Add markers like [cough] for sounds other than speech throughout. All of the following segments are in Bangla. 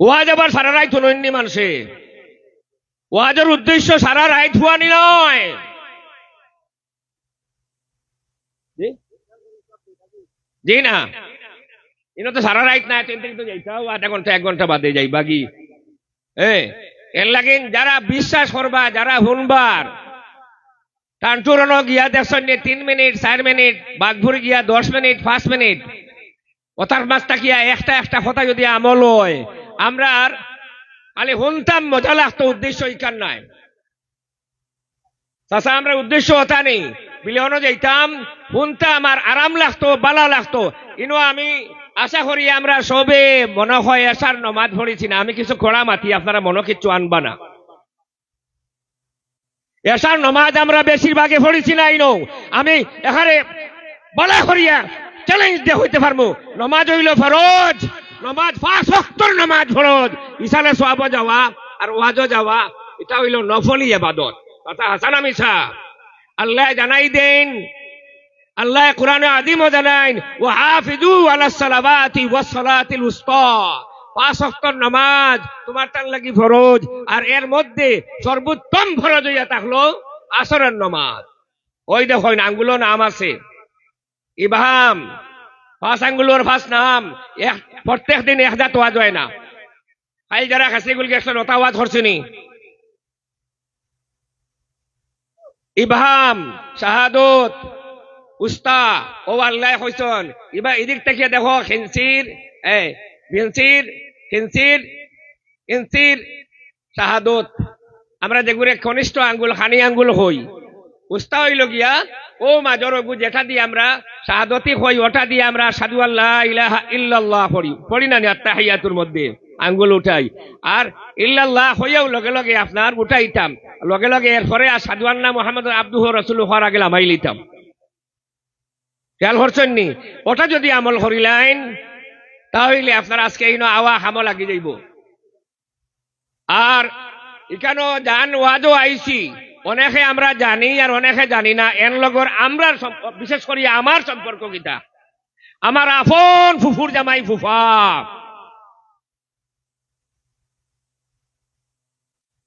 ওয়াজ আবার সারা রায় তুলনি মানুষে। ওয়াজের উদ্দেশ্য সারা রায় থুয়ানি নয়। জি? না? তো সারা রাইত না আধা ঘণ্টা, এক ঘণ্টা বাদে যাই বাকি এ, এর লাগিন যারা বিশ্বাস করবা, যারা শুনবার টানটুরনো গিয়া দেখছেন তিন মিনিট, চার মিনিট বাঘভুরি গিয়া দশ মিনিট, পাঁচ মিনিট। কথার মাছ একটা একটা কথা যদি আমল হয়? আমরা আর খালি শুনতাম মজা লাগতো, উদ্দেশ্য ইকার নাই। চাষা আমরা উদ্দেশ্য হতা নেই বিলেহনো যাইতাম শুনতাম আর আরাম লাগতো, বালা লাগতো। ইনো আমি আশা করি আমরা সবে মনে হয় এসার নমাজ পড়েছি না। আমি কিছু কড়া মাতি, আপনারা মনে কিচ্ছু আনবা না। এসার নমাজ আমরা বেশিরভাগে পড়েছি না, ইনো। আমি এখানে বলা করিয়া চ্যালেঞ্জ দিয়ে হইতে পারব। নমাজ হইল ফরজ। নমাজ অক্টর নমাজ ফরজ। ইসালে সোয়াব যাওয়া, আর ওয়াজও যাওয়া, এটা হইল নফলি এবাদত কথা হাসান মিছা আল্লাহ জানাই দেন, আল্লাহ কোরআনে আদিমও জানাইন ও হাফিজু আলাস সালাবাতি ওয়াস সালাতিল উস্তা। পাঁচ অক্টর নামাজ তোমার টান লাগি ফরজ, আর এর মধ্যে সর্বোত্তম ফরজ হইয়া থাকল আসরের নামাজ। ওই দেখো আঙ্গুলো নাম আছে। ইবাহাম পাঁচ পাঁচ নাম। প্রত্যেক দিন এক জাত ওয়াজ হয় না। যারা খাসি ইবাহাম উস্তা ও আল্লাহ হইছন ইবা এদিক থেকে দেখো খিনসির এ ভিনসির খিনসির ইনসির শাহাদত। আমরা যেগুলো কনিষ্ঠ আঙ্গুল, খানি আঙ্গুল হই। উস্তা হইল গিয়া ও মাজর অগু যেটা দিয়ে আমরা শাহাদতি হই, ওটা দিয়ে আমরা সাধু আল্লাহ ইলাহা ইল্লাল্লাহ পড়ি। পড়ি না আত্মাহিয়াতুর মধ্যে আঙ্গুল উঠাই। আর ইল্লাল্লাহ হইয়াও লগে লগে আপনার উঠাইতাম। লগে লগে এরপরে আর সাধু আল্লাহ মোহাম্মদ আব্দুহ রসুল হওয়ার আগে লামাই খেয়াল করছেন নি? ওটা যদি আমল করিলেন, তাহলে আপনার আজকে এই আওয়া হামল লাগি যাইব। আর এখানে জান ওয়াজও আইছি। অনেকে আমরা জানি আর অনেকে জানি না, এর লগর আমরা বিশেষ করে আমার সম্পর্ক কিতা? আমার আপন ফুফুর জামাই ফুফা।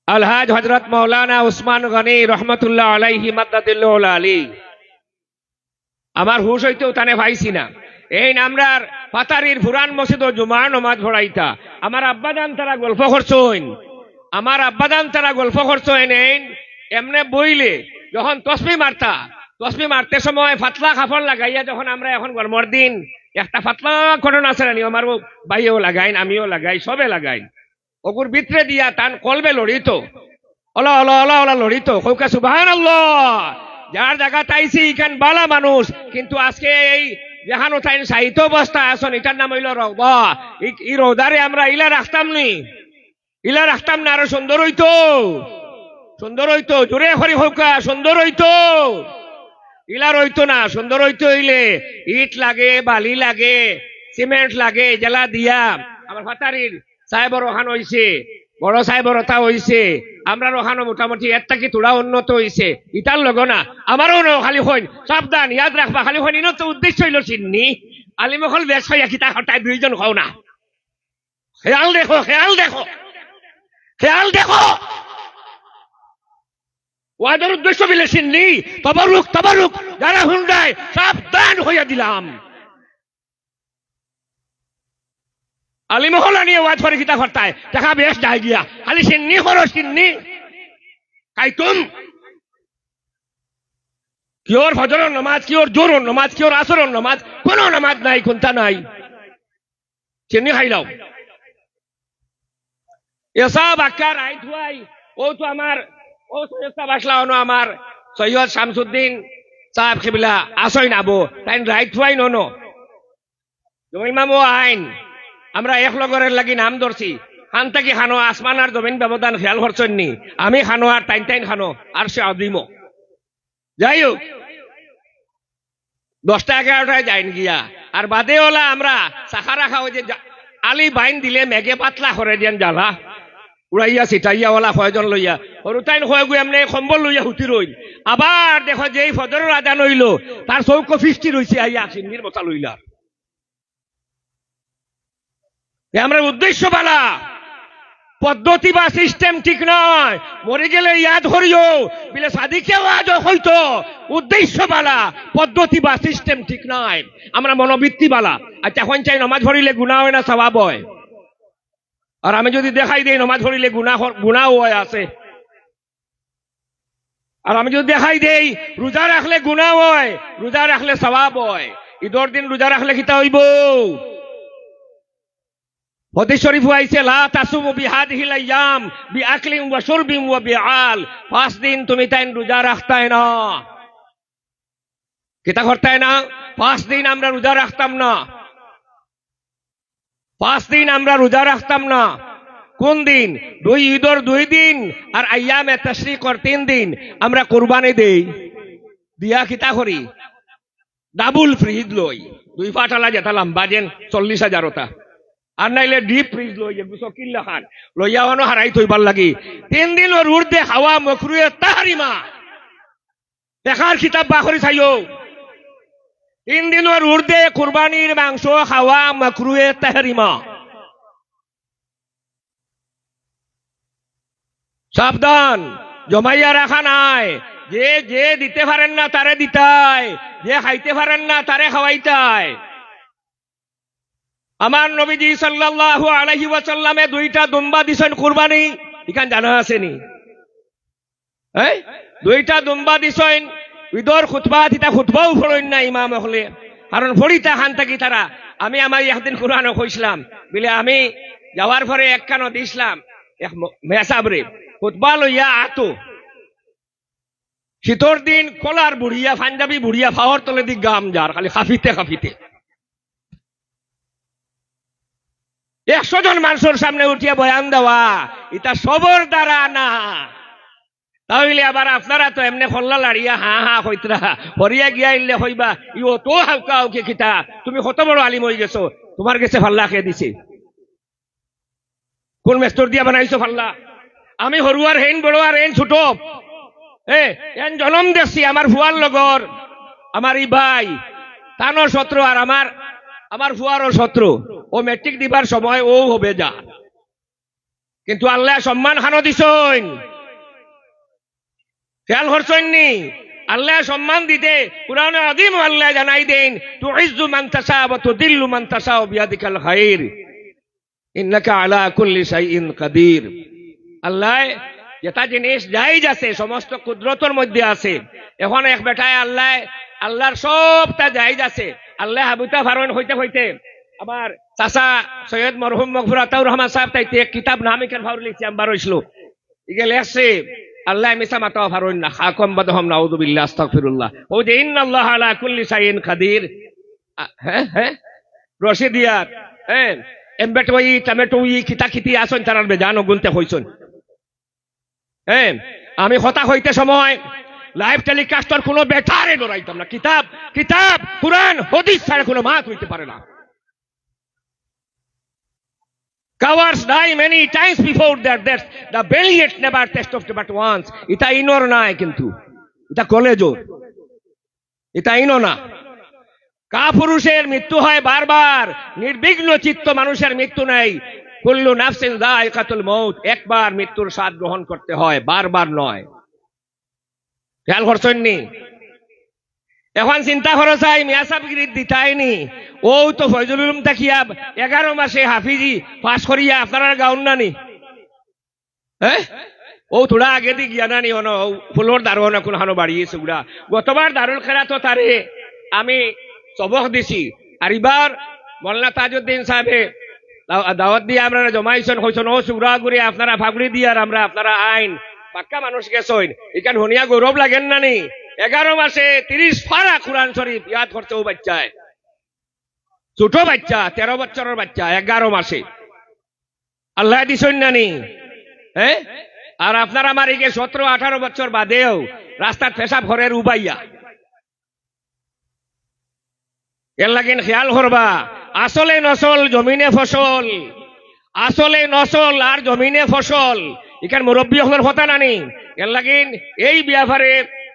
আলহাজ হজরত মৌলানা উসমান গনি রহমতুল্লাহ আলাইহি মাদ্দাদুল্লাহ আলী। আমার হুশ হইতেও তানে পাইছি না। এই নামরার পাতারির ফুরান মসজিদ ও জুমার নমাজ ভরাইতা আমার আব্বাদান তারা গল্প করছইন আমার আব্বাদান তারা গল্প করছইন এই এমনে বইলে যখন তসমি মারতা তসমি মারতে সময় ফাতলা কাপড় লাগাইয়া যখন আমরা এখন গরমর দিন, একটা ফাতলা ঘটনা আছে না আমার বাইও লাগাইন, আমিও লাগাই সবে লাগাই ওগুর ভিতরে দিয়া টান কলবে লড়িত ওলা অলা ওলা ওলা লড়িত কৌকা সুবাহান যার জায়গা তাইছি ইখান বালা মানুষ। কিন্তু আজকে এই যেখানো তাই সাহিত্য অবস্থা আসন এটার নাম হইল রৌদা ই- ই রৌদারে আমরা ইলা রাখতাম নি। ইলা রাখতাম না আরও সুন্দর হইতো। সুন্দর হইতো জোরে হরি হৌকা, সুন্দর হইতো। ইলা রইতো না, সুন্দর হইতো হইলে ইট লাগে, বালি লাগে, সিমেন্ট লাগে, জেলা দিয়া। আমার ফাতারির সাহেবর ওখান হইছে, বড় সাহেবর ওটা হইছে। আমরা ওখানে মোটামুটি এর থাকি তোরা উন্নত হইছে। ইটার লগ না, আমারও খালি হইন, সাবধান, ইয়াদ রাখবা। খালি হইন, ইনো তো উদ্দেশ্য হইল চিন্নি আলিমখল বেশ হইয়া কিতা হটাই দুইজন খাও না। খেয়াল দেখো খেয়াল দেখো। খেয়াল দেখো। ওয়াদের উদ্দেশ্য বিলে চিন্নি তবরুক তবরুক। যারা হুন্ডায়, সাবধান হইয়া দিলাম। আলিমহলা নিয়ে ওয়াজ করে কিতা করতায়? দেখা বেশ যাই গিয়া। খালি সিন্নি করো সিন্নি খাইতুম কিওর ফজরের নামাজ, কিওর জোরর নামাজ, কিওর আসরের নামাজ, কোন নামাজ নাই, কোনটা নাই। চিন্নি খাইলাও এসব আকার আই ধুয়াই। ও তো আমার ও সৈয়দ বাসলা অনো আমার। সৈয়দ শামসুদ্দিন সাহেব খিবিলা আসই নাবো তাই রাইট থুয়াই ননো। জমিমামো আইন, আমরা এক লগরের লাগি নাম ধরছি। খান থাকি খানো, আসমান আর জমিন ব্যবধান খেয়াল করছেন নি। আমি খানো আর টাইন টাইন খানো, আর সে অদিম। যাই হোক দশটা এগারোটায় যাইন গিয়া। আর বাদে ওলা আমরা চাখা রাখা ওই যে আলি বাইন দিলে মেঘে পাতলা করে দিয়ান জ্বালা। উড়াইয়া সিটাইয়া ওলা কয়জন লইয়া। সরু টাইন হয়ে গিয়ে এমনি কম্বল লইয়া হুতি রইল আবার দেখো যে এই ফজরের আদান হইল তার চৌক ফিস্টি রইছে আইয়া সিন্নির মশা লইলা এ আমরা উদ্দেশ্য বালা পদ্ধতি বা সিস্টেম ঠিক নয় মরে গেলে ইয়াদ করিও বিলে সাদিকেও আজ হইতো উদ্দেশ্য বালা পদ্ধতি বা সিস্টেম ঠিক নয় আমরা মনোবৃত্তি বালা আচ্ছা এখন চাই নমাজ ভরিলে গুণা হয় না স্বভাব হয় আর আমি যদি দেখাই দিই নমাজ ভরিলে গুণা গুণাও হয় আছে আর আমি যদি দেখাই দেই, রোজা রাখলে গুণা হয়, রোজা রাখলে স্বভাব হয়। ঈদর দিন রোজা রাখলে কিতা হইব? হতে শরীফ আইছে, লা তাসুমু বিহাদিহিল আইয়াম বিআকলিন ওয়া শুরবিন ওয়া বিআল। পাঁচ দিন তুমি তাইন রোজা রাখতাই না। কিতা করতাই না? পাঁচ দিন আমরা রোজা রাখতাম না। পাঁচ দিন আমরা রোজা রাখতাম না। কোন দিন? দুই ঈদর দুই দিন আর আয়ামে তশরিকর তিন দিন। আমরা কোরবানি দেই। দিয়া কিতা করি? ডাবল ফ্রিজ লই। দুই ফাটালা যেতালাম বাজেন চল্লিশ হাজারতা আর নাইলে ডিপ ফ্রিজ লই যে কিল্লা খান। লইয়া হনো হারাই থইবার লাগি। তিন দিন ওর উর্দে হাওয়া মকরুয়ে তাহারিমা দেখার কিতাব বাখরি চাইও। তিন দিন ওর উর্দে কুরবানির মাংস খাওয়া মকরুয়ে তাহারিমা সাবধান। জমাইয়া রাখা নাই। যে যে দিতে পারেন না, তারে দিতাই। যে খাইতে পারেন না, তারে খাওয়াইতাই। আমার নবীজি সাল্লাল্লাহু আলাইহি ওয়াসাল্লামে দুইটা দুম্বা দিছেন কুরবানি। এখান জানা আসেনি এই, দুইটা দুম্বা দিছেন। ঈদর খুতবা তিতা খুতবাও ফড়ইন না ইমাম হলে। কারণ ফড়িতা খান থাকি তারা। আমি আমার একদিন কোরআন কইছিলাম। বলে আমি যাওয়ার পরে একখানো দিছিলাম। এক মেসাবরে। খুতবা লইয়া আতো। শীতর দিন কলার বুড়িয়া, পাঞ্জাবি বুড়িয়া ফাওয়ার তলে দি গাম যার, খালি খাফিতে খাফিতে। একশো জন মানুষের সামনে উঠিয়া বয়ান দেওয়া এটা সবর দ্বারা না। তাহলে আবার আপনারা তো এমনি খল্লা লাড়িয়া হা হা হইতরা হরিয়া গিয়া ইল্লে হইবা ইও তো হাউকা হাউকে কিতা তুমি কত বড় আলিম হয়ে গেছো, তোমার কাছে ফাল্লা খেয়ে দিছে। কোন মেস্তর দিয়া বানাইছো ফাল্লা? আমি হরুয়ার হেন বড় আর হেন ছোট এন জনম দেখছি আমার ফুয়ার লগর আমার ই ভাই তানোর শত্রু আর আমার আমার ফুয়ারও শত্রু ও মেট্রিক দিবার সময় ও হবে যা। কিন্তু আল্লাহ সম্মান হানো দিছইন। খেয়াল করছেন নি? আল্লাহ সম্মান দিতে কোরআনে আদিম আল্লাহ জানাই দেন তু ইজ্জু মান তাসা ওয়া তুদিল্লু মান তাসা বিয়াদিকাল খাইর ইন্নাকা আলা কুল্লি শাইইন কাদির আল্লাহ, যেটা জিনিস জায়েজ আছে, সমস্ত কুদরতর মধ্যে আছে। এখন এক বেটায় আল্লাহ, আল্লাহর সবটা জায়েজ আছে। আল্লাহ হাবুতা ফারণ হইতে হইতে। আমার চাচা সৈয়দ মরহুম মকবুর আতাউর রহমান সাহেব তাইতে এক কিতাব নামিকের ভার লিখছি আমি বারোইছিল ইগে লেখছে, আল্লাহ মিসা মাতা ফারণ না খাকম বাদহম ও যে ইন্নাল্লাহ আলা কুল্লি হ্যাঁ হ্যাঁ? রশিদিয়ার হ্যাঁ? এমবেটো ই টমেটো ই কিতা কিতি আসন, তারার বেজানো গুনতে হইছন। আমি হতা হইতে সময়। লাইভ টেলিকাস্টার কোনো বেটারে না। কিতাব কিতাব, কোরআন, হদিস ছাড়া কোনো হইতে পারে না। Times before their death. The valiant never test of. এটা ইনোর নাই কিন্তু। এটা কলেজও। এটা ইনো না। কা পুরুষের মৃত্যু হয় বারবার। নির্বিঘ্ন চিত্ত মানুষের মৃত্যু নেই। কুল্লু নাফসিন যায়কাতুল মউত, একবার মৃত্যুর স্বাদ গ্রহণ করতে হয়, বারবার নয়। খেয়াল করছেন নি? এখন চিন্তা করো চাই মিয়া সাবগিরি দিতাইনি। ও তো ফয়জুল উলুম তাকিয়া এগারো মাসে হাফিজি পাস করিয়া আপনারা গাউন নানি। হ্যাঁ? ও থোড়া আগে দি গিয়া নানি হন ফুলর দারু হন কোন হানো বাড়িয়েছে উড়া গতবার দারুল খেলা তো তারে আমি সবক দিছি। আর এবার মল্লা তাজউদ্দিন সাহেবে দাওয়াত দিয়ে আপনারা জমাইছেন হইছেন ও সুরা গুড়ি, আপনারা ফাগুড়ি দিয়ে আর আমরা, আপনারা আইন। পাক্কা মানুষ গেছেন। এখান হনিয়া গৌরব লাগেন নানি এগারো মাসে তিরিশ ফারা কোরআন শরীফ ইয়াদ করতে ও বাচ্চায়। ছোট বাচ্চা, তেরো বছরের বাচ্চা, এগারো মাসে। আল্লাহ দিছেন নানি হ্যাঁ আর আপনার আমার এগে সতেরো, আঠারো বছর বাদেও রাস্তার পেশাব ঘরের উবাইয়া এর লাগিন খেয়াল করবা। আসলে নসল জমিনে ফসল আসলে নসল আর জমিনে ফসল এখানে মুরব্বী হলের কথা নানি এর লাগিন এই ব্যাপারে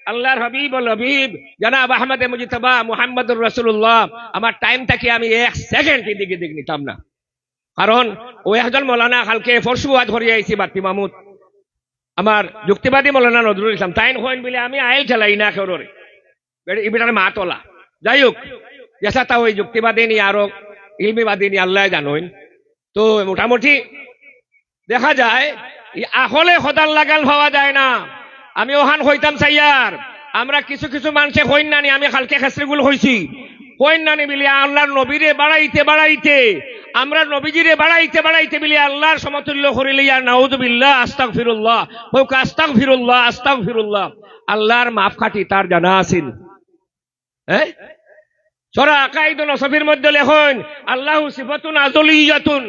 আল্লাহর হাবিব আল হাবিব জানাব আহমদ মুজিতবা মুহাম্মদুর রাসূলুল্লাহ আমার টাইম থাকে আমি এক সেকেন্ড এদিকে দিক নিতাম না কারণ ও একজন মৌলানা কালকে পরশু আজ ধরিয়ে আইছি বাপ্পি মাহমুদ আমার যুক্তিবাদী মৌলানা নজরুল ইসলাম তাইন হইন বলে আমি আইল চালাই না কেউরে এবার মা তোলা যাই হোক যেসা তা ওই যুক্তিবাদী নি আরও ইলমিবাদী নি আল্লাহ জানোইন তো মোটামুটি দেখা যায় ই আসলে সদাল লাগাল পাওয়া যায় না। আমি ওহান হইতাম চাইয়ার আমরা কিছু কিছু মানুষে হইন নানি আমি কালকে খেসরিগুল হইছি। হইন নানি বলি আল্লাহর নবীরে বাড়াইতে বাড়াইতে, আমরা নবীজিরে বাড়াইতে বাড়াইতে বলি আল্লাহর সমতুল্য করিলে ইয়া নাউজুবিল্লাহ আস্তাক ফিরুল্লাহ হোক আস্তাক ফিরুল্লাহ আস্তাক ফিরুল্লাহ আল্লাহর মাফ খাটি তার জানা আছিল। হ্যাঁ? সরা আকাইদ নসফির মধ্যে লেখন আল্লাহ সিফাতুন আজলিয়াতুন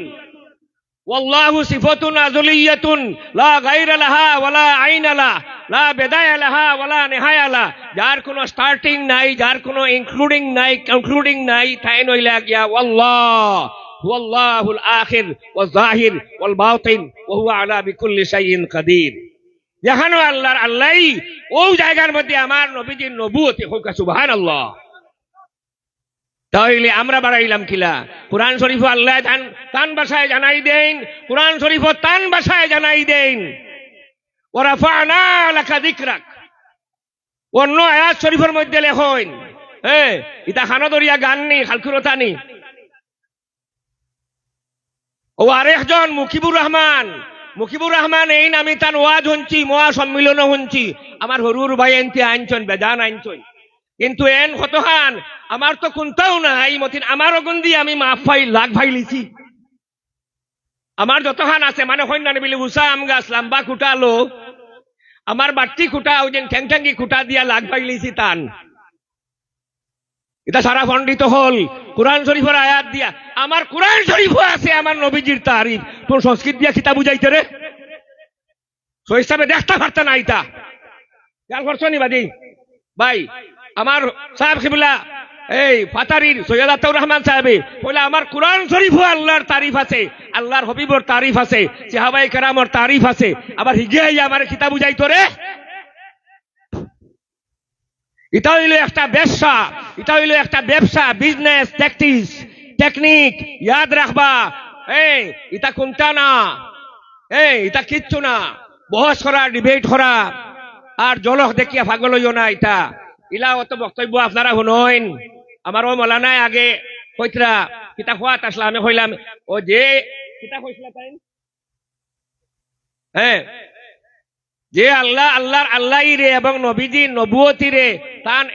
والله صفة أزلية لا غير لها ولا عين لها لا بداية لها ولا نهاية لها যার কোনো স্টার্টিং নাই যার কোনো ইনক্লুডিং নাই কনক্লুডিং নাই তাই নইলা গিয়া والله هو الله الآخر والظاهر والباطن وهو على بكل شيء قدير যেখানে আল্লাহর আল্লাহ ওই জায়গার মধ্যে আমার নবীজির নবুয়তি হোক সুবহানাল্লাহ তাহলে আমরা বাড়াইলাম কিলা কোরআন শরীফ আল্লাহ তান ভাষায় জানাই দেন। কোরআন শরীফ তান ভাষায় জানাই দেন। ওরা ফানা লেখা দিকরাক অন্য আয়াত শরীফের মধ্যে লেখন। হ্যাঁ ইতা খানদরিয়া গান নি খালকুরতা নি। ও আরেকজন মুকিবুর রহমান। মুকিবুর রহমান, এই নামে তান ওয়াজ হঞ্চি মহা সম্মিলন হঞ্চি আমার হরুর ভাই এনতে আনছন বেদান আনছন কিন্তু এন হতহান, আমার তো কোনটাও নাই, মতিন আমার অগুন দিয়ে আমি মাফ ফাই লাখ ভাই লিছি। আমার যতহান আছে মানে হইনান বিলি উষা আম গাছ, লাম্বা খুটালো আমার বাট্টি খুটা, ওই যে ঠ্যাং ঠ্যাঙ্গি খুটা দিয়া লাখ ভাই লিছি তান। এটা সারা খণ্ডিত হল, কোরআন শরীফের আয়াত দিয়া। আমার কোরআন শরীফও আছে, আমার নবীজির তারিফ। তোর সংস্কৃত দিয়া খিতা বুঝাইতে রে। সো হিসাবে দেখতে পারতে না ইটা খেয়াল করছ নি বাদি? ভাই আমার সাহেব খিবুল্লাহ এই ফাতারির সৈয়দ আতাউর রহমান সাহেবে বলে আমার কোরআন শরীফও আল্লাহর তারিফ আছে, আল্লাহর হবিবর তারিফ আছে, সাহাবাই কেরামর তারিফ আছে, আবার হিগে আমার খিতা বুঝাইতো রে এটা হইল একটা ব্যবসা এটা হইল একটা ব্যবসা বিজনেস ট্যাকটিস টেকনিক ইয়াদ রাখবা। এই এটা কোনটা না? এই এটা কিচ্ছু না। বহস করা ডিবেট করা, আর জলক দেখিয়া ভাগল হইও না এটা ইলা অত বক্তব্য আপনারা শুনইন। আমার ও মলা নাই আগে কইতরা কিতা খোয়াত আসলা আমি কইলাম ও যে কিতা কইছিলা তাই হ্যাঁ যে আল্লাহ আল্লাহর আল্লাহ রে এবং নবীজি নবুয়তি রে তান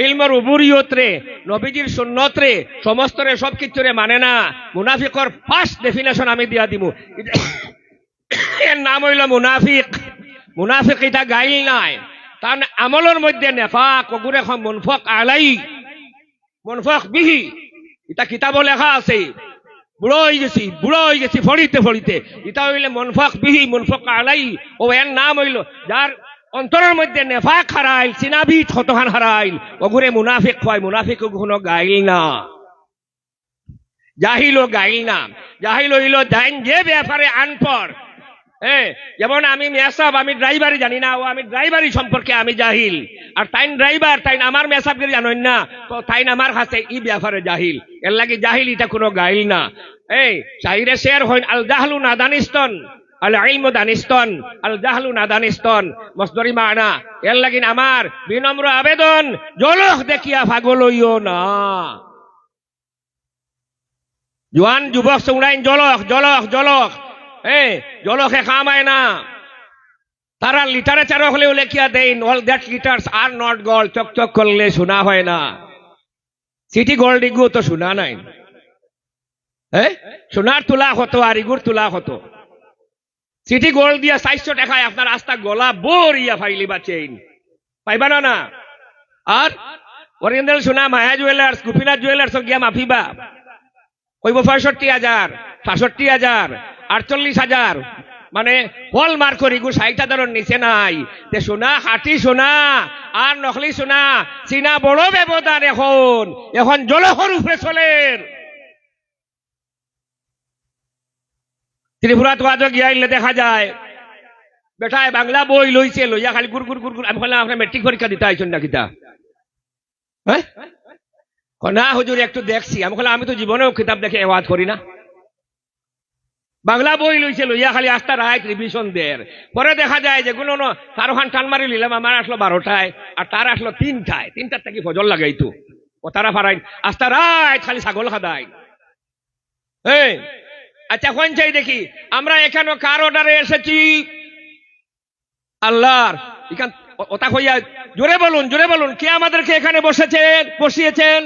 ইলমর উবুরিয়ত রে নবীজির সুন্নত রে সমস্ত রে সব কিছু রে মানে না মুনাফিকর ফার্স্ট ডেফিনেশন আমি দিয়া দিব [coughs] এর নাম হইল মুনাফিক। মুনাফিক এটা গাইল নাই। তার আমলের মধ্যে নেফাক অগুরে মুনফক আলাই। মুনফক বিহি। এটা কিতাব লেখা আছে। বুড়ো হয়ে গেছি, বুড়ো হয়ে গেছি ফড়িতে ফড়িতে। এটা হইলে মনফাক বিহি, মনফক আলাই। ও এর নাম হইল, যার অন্তরের মধ্যে নেফাক হারাইল চিনাবি ঠতহান হারাইল। ওগুরে মুনাফিক হয়, মুনাফিক কোনো গাইল না। জাহিল গাইল না। জাহিল হইল দাইন যে ব্যাপারে আনপর হ্যাঁ যেমন আমি মেসাব, আমি ড্রাইভারই জানি না, ও আমি ড্রাইভারই সম্পর্কে আমি জাহিল। আর তাইন ড্রাইভার, তাইন আমার মেসাবকে জানেন না, তো তাইন আমার কাছে ই ব্যাপারে জাহিল। এর লাগে জাহিল এটা কোনো গাইল না। এই শাহিরে শের হইন, আল জাহলু নাদানিস্তন আল দানিস্তন, আল জাহলু নাদানিস্তন মসদরি মানা। এর লাগিন আমার বিনম্র আবেদন জলখ দেখিয়া ভাগল হইও না। জোয়ান, যুবক, চৌড়াইন জলখ জলখ জলখ এ জলখে খামায় না। তারা লিটারেচার হলেও লেখিয়া দেন all that glitters are not gold চকচক করলে শোনা হয় না। সিটি গোল্ড ইগু তো শোনা নাই। সোনার তোলা হতো আর ইগুর তোলা হতো। সিটি গোল্ড দিয়া চারশো টাকায় আপনার আস্তা গলা বোর ইয়া ফাইলি বা চেইন পাইবা না না? আর সোনা, মায়া জুয়েলার্স গোপীনাথ জুয়েলার্স গিয়া মাফিবা। কইব পঁয়ষট্টি হাজার, সাতষট্টি হাজার। আটচল্লিশ হাজার। মানে হল মার্ক করি গু, ষাট হাজারের নিচে নাই। তে সোনা, হাটি সোনা, আর নকলি সোনা, চীনা বড় ব্যবধান এখন। এখন জলহর চলের। ত্রিপুরা তো আজ গিয়াইলে দেখা যায়। বেটায় বাংলা বই লইছে, লইয়া খালি গুর গুর গুর গুর আমি বললাম, আপনার মেট্রিক পরীক্ষা দিতে আইছেন না কিতা হ্যাঁ? না হুজুর, একটু দেখছি। আমি বললাম, আমি তো জীবনেও কিতাব দেখে এওয়াজ করি না। বাংলা বই লইছে, লইয়া খালি আস্তা রায় রিভিশন দের পরে দেখা যায় যে তার ওখান টান মারি নিলাম আমার আসলো বারোটায়, আর তার আসলো তিনটায়। তিনটার থেকে ফজল লাগাইতো ও তারা ফারাই আস্তা রায়, খালি ছাগল খাদাই এই আচ্ছা কোন চাই দেখি? আমরা এখানে কার অর্ডারে এসেছি? আল্লাহর। এখান ওটা হইয়া জোরে বলুন জোরে বলুন, কে আমাদেরকে এখানে বসেছেন, বসিয়েছেন?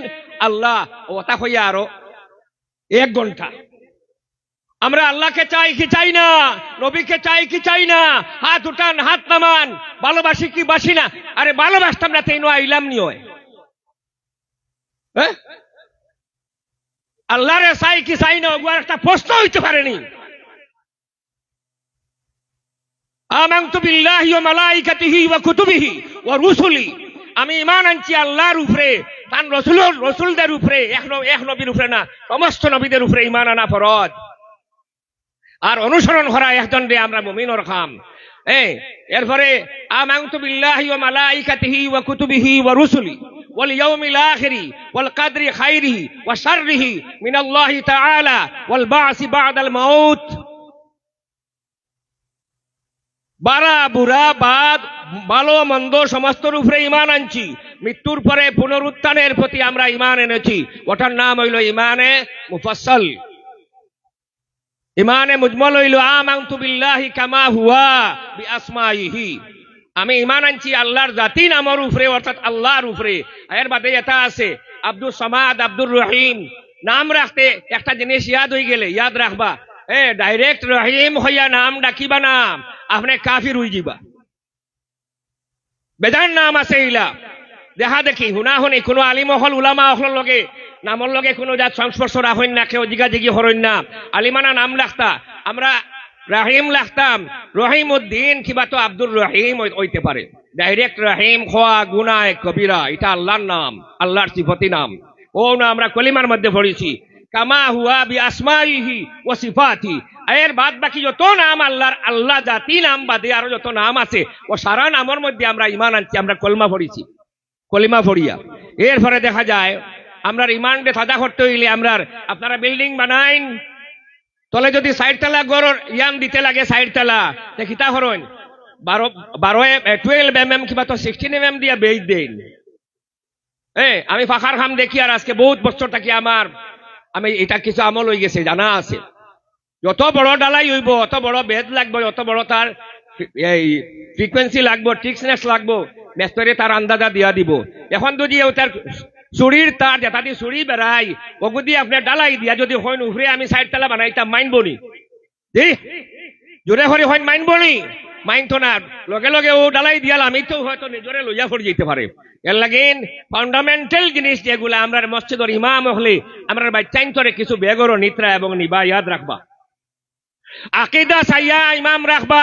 আল্লাহ। ওটা হইয়া আরও এক ঘণ্টা। আমরা আল্লাহকে চাই কি চাই না? নবীকে চাই কি চাই না? হাত উঠান, হাত নামান। ভালোবাসি কি বাসি না? আরে ভালোবাসতাম না তেই আইলাম নি হয়। হ্যাঁ? আল্লাহরে চাই কি চাই না ওগুয়ার একটা প্রশ্ন হইতে পারেনি। আমান্তু বিল্লাহি ওয়া মালাইকাতিহি ওয়া কুতুবিহি ওয়া রুসুলি। আমি ঈমান আনছি আল্লাহর উপরে, তার রসুল, রসুলদের উপরে এক নবীর উপরে না, সমস্ত নবীদের উপরে ঈমান আনা ফরজ। আর অনুসরণ করা একজনরে আমরা মুমিনর খাম। এরপরে আমাংতু বিল্লাহি কাদরি খাইরিহি ওয়া শাররিহি মিনাল্লাহি তাআলা ওয়াল বারা বুড়া বাদ, ভালো, মন্দ, সমস্তর উপরে ইমান আনছি। মৃত্যুর পরে পুনরুত্থানের প্রতি আমরা ইমান এনেছি। ওটার নাম হইল ইমানে মুফাসল ইমানে মুজমল হইল আমান্তু বিল্লাহি কামা হুয়া বি আসমাইহি আমি ইমান আনছি আল্লাহর জাতি নামর উপরে, অর্থাৎ আল্লাহর উপরে। এর বাদে এটা আছে আব্দুল সামাদ আব্দুর রহিম। নাম রাখতে একটা জিনিস ইয়াদ হয়ে গেলে, ইয়াদ রাখবা। এ ডাইরেক্ট রহিম হইয়া নাম ডাকিবা নাম আপনি কাফির হই যাবা বেজান নাম আছে ইলা দেখা দেখি, শুনা শুনি, কোনো আলিমহল উলামা অহলৰ লগে, নামৰ লগে কোনো যাত সংস্পর্শ রাখেন না, কেউ জিগা জিগি হরইন না। আলিমানা নাম লাখতা। আমরা রাহিম লাখতাম। রহিম উদ্দিন কিবা তো আব্দুর রহিম হই- হইতে পারে। ডাইরেক্ট রাহিম খোয়া গুনায় কবিরা এটা আল্লাহর নাম আল্লাহর সিফতি নাম। ও, না, আমরা কলিমার মধ্যে পড়েছি কামা হুয়া বি আসমাইহি ও সিফাতি এর বাদ বাকি যত নাম আল্লাহর আল্লাহ জাতি নাম বাদে আরও যত নাম আছে, ও সারা নামের মধ্যে আমরা ইমান আনছি, আমরা কলমা পড়েছি কলিমা ফড়িয়া এরপরে দেখা যায়, আমরা রিমান্ডে সাদা করতে হইলে আমরা আপনারা বিল্ডিং বানাইন। তলে যদি সাইড তালা গড় ইয়ান দিতে লাগে সাইড তালা তে কিতা হরইন বারো বারো টুয়েলভ এম এম কিবা তো সিক্সটিন এম এম দিয়া বেচ দেন এ, আমি ফাঁকার খাম দেখি আর আজকে বহুত বছর থাকি আমার, আমি এটা কিছু আমল হয়ে গেছে, জানা আছে। যত বড় ডালাই হইব, অত বড় বেদ লাগবে অত বড় তার এই ফ্রিকুয়েন্সি লাগবো টিক্সনেস লাগবো মেস্তরে তার আন্দাজা দিয়া দিব। এখন যদি তার চুরির তার যেটা দিয়ে চুরি বেড়াই ওগু দিয়ে ডালাই দিয়া যদি হইন, উফরে আমি সাইড তালা বানাইতাম মাইন বনি। জি জোরে হরে হইন মাইন বনি। মাইন তো না লগে লগে ও ডালাই দিয়াল আমি তো হয়তো নিজরে লইয়া পড়ে যেতে পারে। এর লাগেন ফান্ডামেন্টাল জিনিস যেগুলো আমরা মসজিদর ইমাম হলে আমরা বাচ্চাইন তরে কিছু বেগর নিত্রা এবং নিবা ইয়াদ রাখবা। আকিদা চাইয়া ইমাম রাখবা।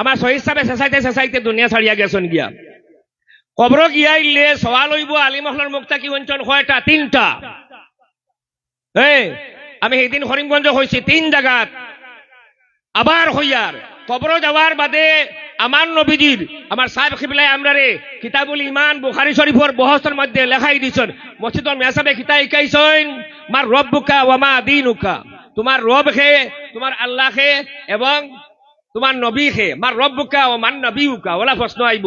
আমার শহীদ সাহেব চেঁচাইতে চেঁচাইতে দুনিয়া ছাড়িয়া গেছেন গিয়া। কবর গিয়া ইলে সওয়াল হইব আলী মহলার মুক্তা কি অঞ্চল কয়টা তিনটা। এই আমি সেইদিন করিমগঞ্জ হয়েছি তিন জায়গাত আবার হইয়ার কবর যাওয়ার বাদে আমার নবীজির আমার সাহেব খিবলাই আমরারে কিতাবুল ইমান বুখারি শরীফর বহসের মধ্যে লেখাই দিছেন মসজিদর মেসাবে কিতা ইকাইছেন মার রব্বুকা ওয়ামা দিনুকা। তোমার রব খে তোমার আল্লাহ খে এবং তোমার নবী খে মার রব্বুকা ও মান নবীউকা, ওলা প্রশ্ন আইব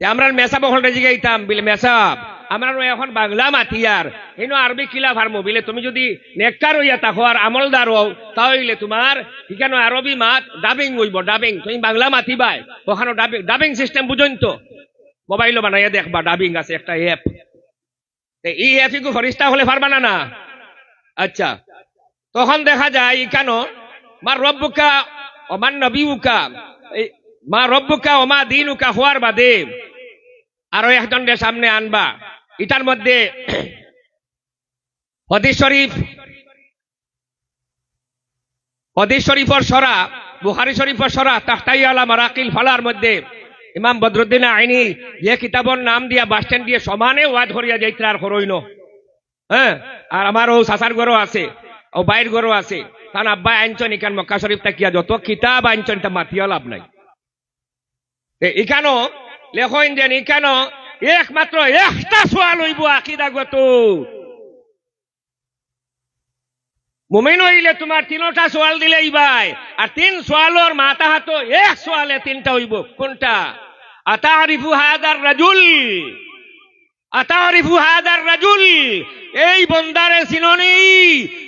আমরা মেসাব হলটা জিগাইতাম বিলে মেসাব আমরা এখন বাংলা মাতিয়ার। এনো আরবি কিলা ফার্মো বিলে তুমি যদি নেককার হইয়া থাকো আর আমলদার হও তাহলে তোমার এখানে আরবি মাত ডাবিং হইব ডাবিং তুমি বাংলা মাতিবাই, ওখানে ডাবিং ডাবিং সিস্টেম বুঝুন তো মোবাইলও বানাইয়া দেখবা ডাবিং আছে একটা অ্যাপ এই অ্যাপ ইগু ফরিস্তা হলে পারবা না না? আচ্ছা। তখন দেখা যায় ইকানো মার রব্বুকা ওমান নবীউকা এই মা রব্বুকা ওমা দিনুকা হওয়ার বাদে আরও একজনের সামনে আনবা। এটার মধ্যে [clears throat] হদিস শরীফ, হদিস শরীফর সরা, বুখারি শরীফর সরা, তাহতাই আলা মারাকিল ফালার মধ্যে ইমাম বদরুদ্দিন আইনি যে কিতাবর নাম দিয়া বাস স্ট্যান্ড দিয়ে সমানে ওয়াদ করিয়া যাইতে আর করইন হ্যাঁ? আর আমার ও সাসার গরো আছে, ও বাইর গরো আছে। তার আব্বা আনছন ইকান মক্কা শরীফ তাকিয়া যত কিতাব আনছন তা মাতিয়া লাভ নাই। ইকানো লেখন যেন ইকানো একমাত্র একটা সোয়াল হইব আকিদাগত। মুমিন হইলে তোমার তিনটা সোয়াল দিলেই ভাই আর তিন সোয়ালর মাথা হাতো এক সোয়ালে তিনটা হইব। কোনটা? আতারিফু হাদার রাজুল। আতারিফু হাদার রাজুল। এই বন্দারে চিননি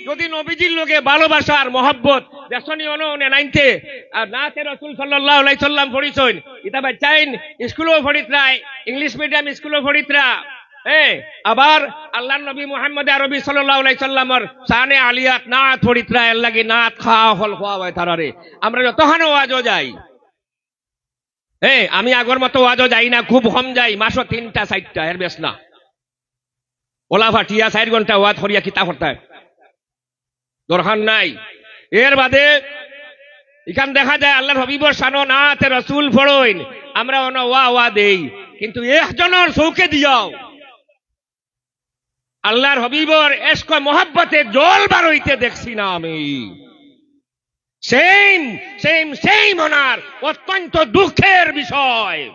যদি নবীজির লোকে ভালোবাসার মহব্বত দেশনি অন নাইনতে। আর নাতে রসুল ইংলিশ মিডিয়াম স্কুলও পড়িতরা হ্যাঁ আবার আল্লাহ নবী মুহাম্মদ আরবি শানে আলিয়াত খাওয়া, হল হয় তারারে। আমরা যতখানে ওয়াজও যাই হ্যাঁ আমি আগর মতো ওয়াজও যাই না, খুব কম যাই, মাসও তিনটা, চারটা, এর বেশ না। ওলা ফাটিয়া চার ঘণ্টা ওয়াজ করিয়া কিতা করতে দরকার নাই। এর বাদে এখান দেখা যায় আল্লাহর হবিবর সানো নাতে রসুল ফড়ইন। আমরা অন ওয়া ওয়া দেই। কিন্তু একজনের চৌকে দিয়াও। আল্লাহর হবিবর এসক মহাব্বতে জল বার হইতে দেখছি না আমি। সেম সেম সেম ওনার। অত্যন্ত দুঃখের বিষয়।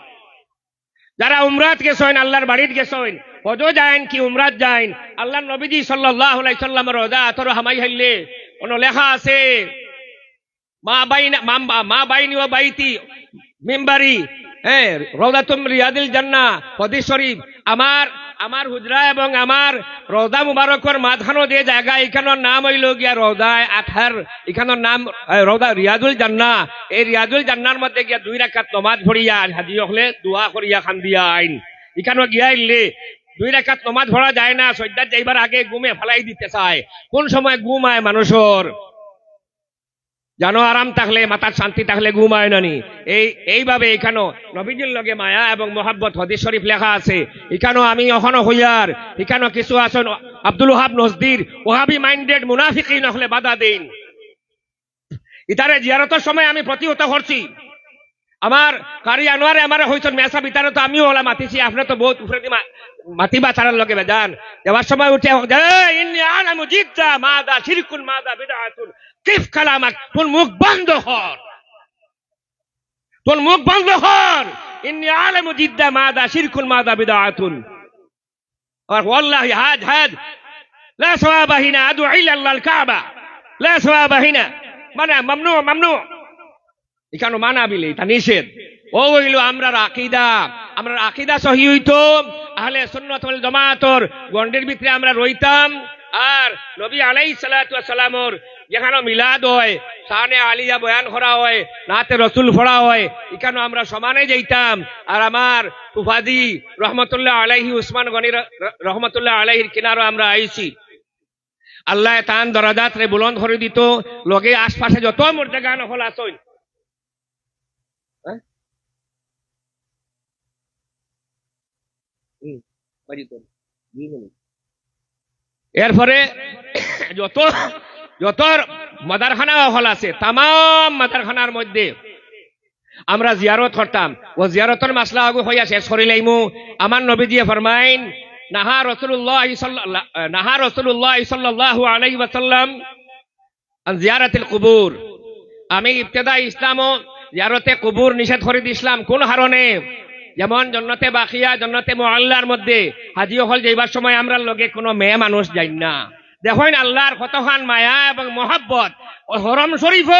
যারা উমরাত গেছেন, আল্লাহর বাড়িতে গেছেন হজ যাইন, কি উমরাত যাইন। আল্লাহ নবীজি সাল্লাল্লাহু আলাইহি সাল্লামের রোজা আতর হামাই হাইলে, কোন লেখা আছে? মা বাইনা, মা- বাইনি ও বাইতি, মেম্বারি হ্যাঁ রিয়াদিল জান্না শরীফ। আমার আমার হুজরা এবং আমার মুবারকর মাঝখানো যে জায়গা এখানোর নাম হইল গিয়া রোজায় আঠার এখানোর নাম রোজা রিয়াজুল জান্না এই রিয়াজুল জান্নার মধ্যে গিয়া দুই রাকাত নমাজ ভরিয়া হাজি হলে দোয়া করিয়া খান দিয়া আইন এখানো গিয়া দুই রাকাত নমাজ ভরা যায় না সৈদ্যাত যাইবার আগে ঘুমে ফেলাই দিতে চায়। কোন সময় ঘুম আয় মানুষের? জানো, আরাম থাকলে, মাথার শান্তি থাকলে ঘুম হয় নানি। এই, এইভাবে এখানো নবীজির লগে মায়া এবং মোহাব্বত হদিস শরীফ লেখা আছে। এখানো আমি এখনও হইয়ার। এখানো কিছু আছেন আব্দুল ওহাব নজদির। ওহাবি মাইন্ডেড মুনাফিকি নহলে বাধা দিন। ইতারে জিয়ারতের সময় আমি প্রতিহত করছি। আমার কারি আনোয়ারে আমার হইছেন মেসা ভিতরে তো আমিও ওলা মাতিছি আপনি তো বহুত উপরে দি মা- মাতিবা ছাড়ার লগে বেজান যাওয়ার সময় উঠে "এই, ইন্নী আলামু জিদ্দা মাদা শিরকুন মাদা বিদআতুন কিফ কালামাক তোর মুখ বন্ধ কর তোর মুখ বন্ধ কর ইন্নী আলামু জিদ্দা মাদা শিরকুন মাদা বিদআতুন আর ওয়াল্লাহি হাজ হাজ لا ثواب هنا ادعو الى الله الكعبه لا ثواب هنا মানে মামনু মামনু এখানে মানা বিলে এটা নিষেধ। ও হইল আমরা আকিদা আমরা আকিদা সহি হইতো। আহলে সুন্নত ওয়াল গন্ডের ভিতরে আমরা রইতাম। আর নবী আলাই সালামর যেখানে মিলাদ হয়, শানে আলিয়া বয়ান করা হয় নাতে রসুল ফড়া হয় এখানে আমরা সমানে যাইতাম। আর আমার তুফাদি রহমতুল্লাহ আলাইহি, উসমান গনি রহমতুল্লাহ আলাইহির কিনারও আমরা আইছি। আল্লাহ তান দরাজাত রে বুলন্দ করে দিত। লগে আশপাশে যত মর্যাদা গান হল আসইন হ্যাঁ? হুম, বাজি তোর, দুই মিনিট। এরপরে যত যত মাদারখানা হল আছে তাম মাদারখানার মধ্যে আমরা জিয়ারত করতাম। ও জিয়ারতের মাসলা আগু হইয়া শেষ করিলাইমু আমার নবীজিয়ে ফরমাইন, নাহা রসুল্লাহ নাহা রসুল্লাহ জিয়ারাতিল কুবুর। আমি ইবতেদা ইসলাম জিয়ারতে কুবুর নিষেধ করে দিছিলাম। কোন হারণে যেমন জন্নতে বাকিয়া জন্নতে মোয়াল্লার মধ্যে হাজি হল যাইবার সময় আমরা লগে কোনো মেয়ে মানুষ যাই না। দেখেন আল্লাহর কতখান মায়া এবং মহাব্বত। হরম শরীফ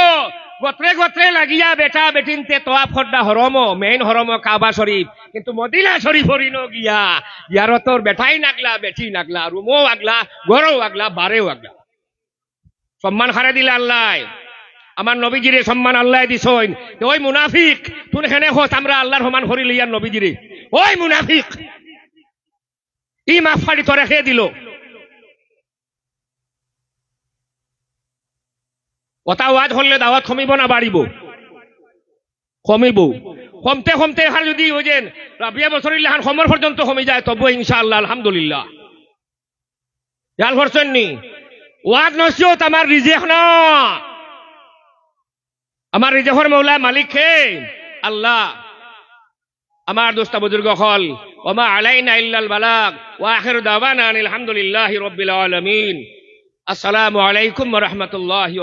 গোত্রে গোত্রে লাগিয়া বেটা বেটিনতে তোয়াফ করদা হরম, মেইন হরম কাবা শরীফ। কিন্তু মদিনা শরীফ হরিন গিয়া ইয়ার তোর বেটাই নাগলা, বেটি নাগলা রুমও আগলা গরও আগলা বারেও আগলা। সম্মান হারে দিলে আল্লাহ। আমার নবীজিরে সম্মান আল্লাহ দিছইন ওই মুনাফিক তুই হেনে হোস আমরা আল্লাহর সমান হরি লইয়ার নবীজিরে। ওই মুনাফিক। ই মাফ ফাড়ি তোরে খেয়ে দিল। কথা ওয়াজ হলে দাওয়াত কমিব না বাড়িব? কমিব। কমতে কমতে এখান যদি ওই যে রাবিয়া বছর ইলাহান সমর পর্যন্ত কমে যায় তবু ইনশাআল্লাহ, আলহামদুলিল্লাহ। ইয়াল করছেন নি? ওয়াজ নসিহত আমার রিজেক না। আমার রিজাহর মৌলা মালিক হে আল্লাহ আমার দোস্তা বুজুর্গ হল। ওমা আলাইনা ইল্লাল বালাগ। ওয়া আখিরু দাওয়ানা আনিল হামদুলিল্লাহি রাব্বিল আলামিন। আসসালামু আলাইকুম ওয়া রাহমাতুল্লাহি